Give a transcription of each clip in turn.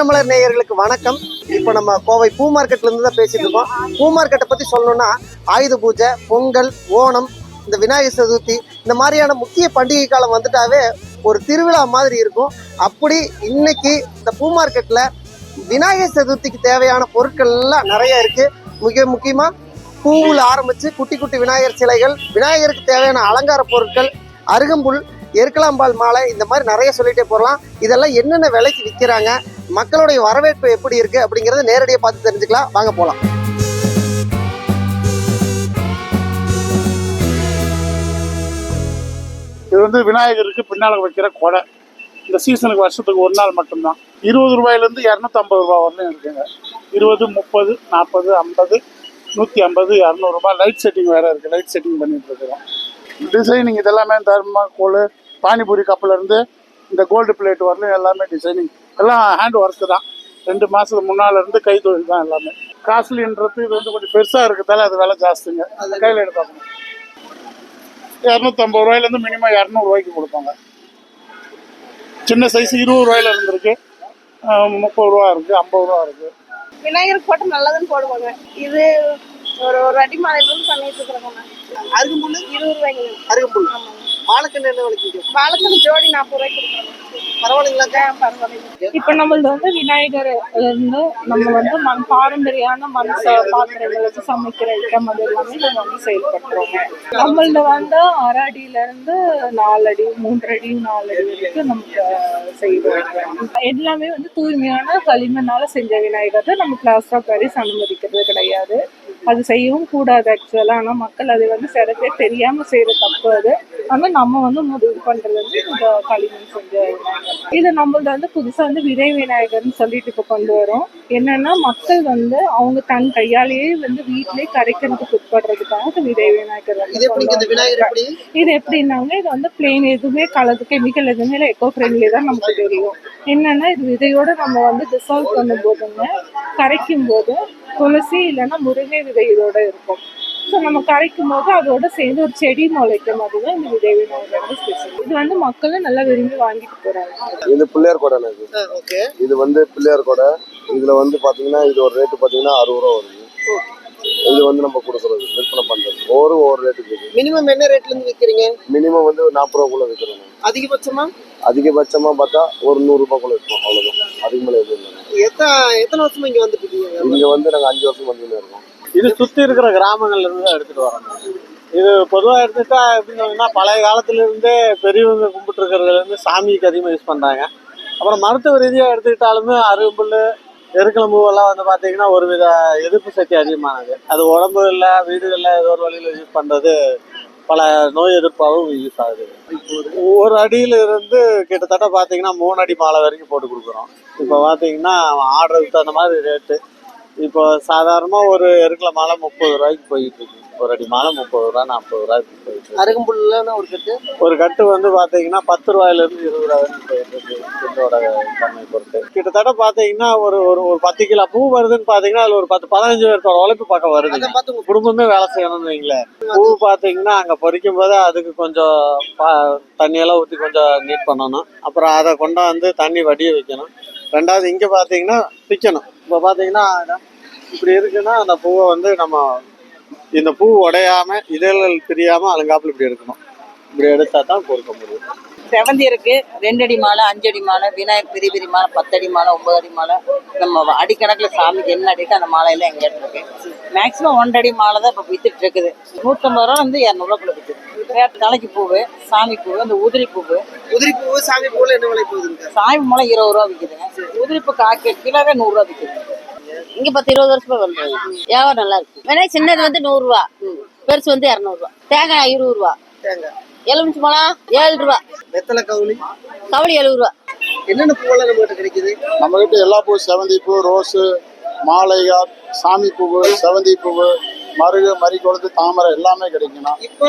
தினமலர் நேயர்களுக்கு வணக்கம். இப்போ நம்ம கோவை பூ மார்க்கெட்லேருந்து தான் பேசிட்டு இருக்கோம். பூ மார்க்கெட்டை பற்றி சொல்லணும்னா ஆயுத பூஜை பொங்கல் ஓணம் இந்த விநாயகர் சதுர்த்தி இந்த மாதிரியான முக்கிய பண்டிகை காலம் வந்துட்டாவே ஒரு திருவிழா மாதிரி இருக்கும். அப்படி இன்னைக்கு இந்த பூ மார்க்கெட்டில் விநாயகர் சதுர்த்திக்கு தேவையான பொருட்கள் எல்லாம் நிறைய இருக்கு. மிக முக்கியமாக பூவில் ஆரம்பித்து குட்டி குட்டி விநாயகர் சிலைகள் விநாயகருக்கு தேவையான அலங்கார பொருட்கள் அருகம்புல் எருக்கலாம்பால் மாலை இந்த மாதிரி நிறைய சொல்லிட்டே போகலாம். இதெல்லாம் என்னென்ன விலைக்கு விற்கிறாங்க? மக்களுடைய வரவேற்பு எப்படி இருக்கு அப்படிங்கறத நேரடியாக பார்த்து தெரிஞ்சுக்கலாம். வாங்க போகலாம் இது வந்து விநாயகருக்கு பின்னால் வைக்கிற கொடை. இந்த சீசனுக்கு வருஷத்துக்கு ஒரு நாள் மட்டும்தான். இருபது ரூபாயிலேருந்து இரநூத்தம்பது ரூபா வரலையும் இருக்குங்க. இருபது முப்பது நாற்பது ஐம்பது நூற்றி ஐம்பது இரநூறுபா லைட் செட்டிங் வேறு இருக்குது லைட் செட்டிங் பண்ணிட்டு இருக்கிறோம். டிசைனிங் இதெல்லாமே தர்மாக்கோல் பானிபூரி கப்பில் இந்த கோல்டு பிளேட் வரலையும் எல்லாமே டிசைனிங் எல்லாம் ஹேண்ட் ஒர்க்கு தான். ரெண்டு மாதத்துக்கு முன்னால இருந்து கைத்தொழில் தான் எல்லாமே. காஸ்ட்லின்றது இது வந்து கொஞ்சம் பெருசாக இருக்கிறதால அது விலை ஜாஸ்திங்க. கையில் எடுப்பாங்க இரநூத்தம்பது ரூபாயிலேருந்து மினிமம் இரநூறுவாய்க்கு கொடுப்பாங்க. சின்ன சைஸ் இருபது ரூபாயில இருந்திருக்கு. முப்பது ரூபா இருக்கு ஐம்பது ரூபா இருக்கு. விநாயகருக்கு போட்டு நல்லதுன்னு போடுவாங்க. இது ஒரு ஒரு அடி மாலையில இருந்து பண்ணிட்டு இருக்கிறோங்க அருகம்புல் இருபது ரூபாய்க்கு. அருகம்புல். வாழைக்கண்ணு என்ன விலைக்கு வாழைக்கண்ணு ஜோடி நாற்பது ரூபாய்க்கு கொடுக்குறோம். பரவாயில்லைங்களா? பரவாயில்ல இப்ப நம்மளது வந்து விநாயகர் இருந்து நம்ம வந்து மண் பாரம்பரியான மண் பாத்திரங்கள் வச்சு சமைக்கிற ஐட்டம் அது எல்லாமே நம்ம வந்து செயல்படுறோங்க நம்மளது வந்து அரை அடியில இருந்து நாலு அடி மூன்று அடி நாலு அடி வரைக்கும் நமக்கு செய்வோம். எல்லாமே வந்து தூய்மையான களிமண்ணால செஞ்ச விநாயகர். தான் நம்ம பிளாஸ்டர் ஆஃப் பாரிஸ் அனுமதிக்கிறது கிடையாது. அது செய்யவும் கூடாது ஆக்சுவலா ஆனா மக்கள் அதை வந்து சில பேர் தெரியாம செய்யற தப்பு அது. ஆனா நம்ம வந்து முடிவு பண்றது வந்து இந்த களிமண் செஞ்ச இது. நம்மளது வந்து புதுசா வந்து விதை விநாயகர்னு சொல்லிட்டு இப்ப கொண்டு வரோம். என்னன்னா மக்கள் வந்து அவங்க தன் கையாலேயே வந்து வீட்டிலேயே கரைக்கிறதுக்கு உட்படுறதுக்காக விதை விநாயகர் வந்து இது எப்படின்னாங்க இது வந்து பிளெயின் எதுவுமே கலந்து கெமிக்கல் எதுவுமே இல்லை. எக்கோ ஃப்ரெண்ட்லி தான் நமக்கு தெரியும். என்னன்னா இது விதையோட நம்ம வந்து டிசால்வ் பண்ணும் போதுங்க கரைக்கும் போது துளசி இல்லைன்னா முருங்கை விதை இதோட இருக்கும். ஸோ நம்ம கரைக்கும் போது அதோட சேர்ந்து ஒரு செடி முளைக்கும் அதுதான் இந்த விதை ஸ்பெஷல் இது வந்து மக்களும் நல்லா விரும்பி வாங்கிட்டு போறாங்க. இது பிள்ளையார் கொடைண்ணே இது. ஓகே. இது வந்து பிள்ளையார் கொடை. இதுல வந்து பாத்தீங்கன்னா இது ஒரு ரேட்டு பாத்தீங்கன்னா அறுபது ரூபா வருது. இது வந்து நம்ம கொடுக்குறது விற்பனை பண்றது. ஒவ்வொரு ஒவ்வொரு ரேட்டுக்கு மினிமம் என்ன ரேட்ல இருந்து விற்கிறீங்க மினிமம் வந்து நாற்பது ரூபாக்குள்ள விற்கிறோம் அதிகபட்சமா? அதிகபட்சமா பார்த்தா ஒரு நூறு ரூபாய்க்குள்ள விற்போம் அவ்வளவுதான். அதுக்கு மேல எதுவும் இல்லை. எத்தனை எத்தனை வருஷமா இங்க வந்துட்டு இருக்கீங்க இங்க வந்து நாங்க அஞ்சு வருஷம் வந்து இருக்கோம். இது சுத்தி இருக்கிற கிராமங்கள்ல இருந்து தான் எடுத்துட்டு வரோம் இது பொதுவா எடுத்துட்டா எப்படின்னு சொன்னீங்கன்னா பழைய காலத்துல இருந்தே பெரியவங்க கும்பிட்டு இருக்கிறதுல இருந்து சாமிக்கு அதிகமாக யூஸ் பண்றாங்க. அப்புறம் மருத்துவ ரீதியா எடுத்துக்கிட்டாலுமே அருகம்புல் எருக்கிழம்பூவெல்லாம் வந்து பாத்தீங்கன்னா ஒரு வித எதிர்ப்பு சக்தி அதிகமானது. அது உடம்பு இல்ல வீடுகளில் ஏதோ ஒரு வழியில யூஸ் பண்றது பல நோய் எதிர்ப்பாகவும் யூஸ் ஆகுது. ஒரு அடியில இருந்து கிட்டத்தட்ட பார்த்தீங்கன்னா மூணு அடி மாலை வரைக்கும் போட்டு கொடுக்குறோம். இப்போ பார்த்தீங்கன்னா ஆர்டருக்கு தகுந்த மாதிரி ரேட்டு இப்போ சாதாரணமாக ஒரு எருக்கல மாலை முப்பது ரூபாய்க்கு போயிட்டு இருக்கு. ஒரு அடி மாலை முப்பது ரூபா நாற்பது ரூபாய்க்கு போயிட்டு இருக்கு. ஒரு கட்டு? ஒரு கட்டு வந்து பார்த்தீங்கன்னா பத்து ரூபாயிலேருந்து இருபது ரூபா வரைக்கும் போயிட்டு இருக்கு இதோட தன்மை பொறுத்து. கிட்டத்தட்ட பார்த்தீங்கன்னா ஒரு ஒரு ஒரு பத்து கிலோ பூ வருதுன்னு பார்த்தீங்கன்னா அதில் ஒரு பத்து பதினஞ்சு பேர்த்தோட உழைப்பு பக்கம் வருது அதை பார்த்து உங்க குடும்பமே வேலை செய்யணும்னு வைங்களேன். பூ பார்த்தீங்கன்னா அங்கே பறிக்கும் போது அதுக்கு கொஞ்சம் பா தண்ணியெல்லாம் ஊற்றி கொஞ்சம் நீட் பண்ணணும். அப்புறம் அதை கொண்டாந்து தண்ணி வடிய வைக்கணும். ரெண்டாவது இங்கே பார்த்தீங்கன்னா விற்கணும் இப்போ பார்த்தீங்கன்னா இப்படி இருக்குன்னா அந்த பூவை வந்து நம்ம இந்த பூ உடையாம இதழ்கள் பிரியாமல் அலங்காப்பில் இப்படி எடுக்கணும். இப்படி எடுத்தால் தான் கொடுக்க முடியும். செவந்தி இருக்கு. ரெண்டு அடி மாலை அஞ்சு அடி மாலை விநாயகர் பெரிய பெரிய மாலை பத்து அடி மாலை ஒன்பது அடி மாலை. நம்ம அடிக்கணக்கில் சாமிக்கு என்ன அடிக்கோ அந்த மாலையெல்லாம் எங்கிட்ட இருக்கு. மேக்ஸிமம் ஒன்றரை அடி மாலை தான் இப்போ வித்துட்டு இருக்குது. நூற்றம்பது ரூபா வந்து இரநூறுவாக்குள்ள வேறு தலைக்கு பூவு சாமி பூவு அந்த உதிரி பூவு. உதிரி பூ சாமி பூல என்ன விலை போகுதுங்க சாமி மூலம் இருபது ரூபா விற்குதுங்க உதிரி பூ காக்கி கிலோவே நூறுரூவா விற்குது இங்க பத்து இருபது வருஷமா பண்றாங்க வியாபாரம் நல்லா இருக்கு. வேணா சின்னது வந்து நூறு ரூபா. பெருசு வந்து இரநூறுவா தேங்காய் இருபது ரூபா. தேங்காய். எலுமிச்சு பழம் ஏழு ரூபா. வெத்தலை கவுளி. கவளி எழுபது ரூபா. என்னென்ன பூவெல்லாம் நம்ம கிட்ட கிடைக்குது? நம்ம கிட்ட எல்லா பூ செவந்தி பூ ரோஸு மாலையார் சாமி பூவு செவந்தி பூவு மருகு மறிக்கொழுந்து தாமரை எல்லாமே கிடைக்குண்ணா இப்போ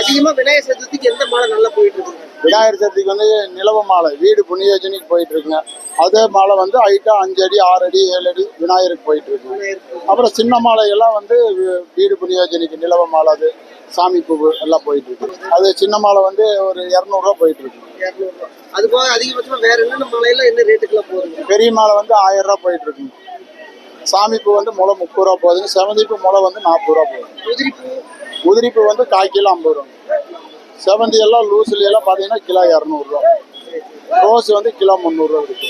அதிகமா விநாயகர் சதுர்த்திக்கு எந்த மாலை நல்லா போயிட்டு இருக்குங்க விநாயகர் சதுர்த்திக்கு வந்து நிலவ மாலை வீடு புண்ணியோஜனைக்கு போயிட்டு இருக்குங்க அதே மாலை வந்து ஹைட்டா அஞ்சு அடி ஆறு அடி ஏழு அடி விநாயகருக்கு போயிட்டு இருக்குங்க அப்புறம் சின்ன மாலை எல்லாம் வந்து வீடு புண்ணியோஜனைக்கு நிலவ மாலை அது. சாமி பூ எல்லாம் போயிட்டு இருக்கு. அது சின்ன மாலை வந்து ஒரு இரநூறுவா போயிட்டு இருக்கு. அது போக அதிகபட்சமா வேற என்னென்ன மாலையில என்ன ரேட்டுக்குலாம் போகுதுங்க பெரிய மாலை வந்து ஆயிரம் ரூபா போயிட்டு இருக்குங்க சாமி பூ வந்து முளை முப்பது ரூபா போகுதுங்க செவந்தி பூ முளை வந்து நாற்பது ரூபா போகுது. உதிரி பூ? உதிரி பூ வந்து கால் கிலோ ஐம்பது ரூபா. செவந்தி எல்லாம் லூஸ்ல எல்லாம் பார்த்தீங்கன்னா கிலோ இரநூறுவா ரோஸ் வந்து கிலோ முந்நூறுரூவா இருக்கு.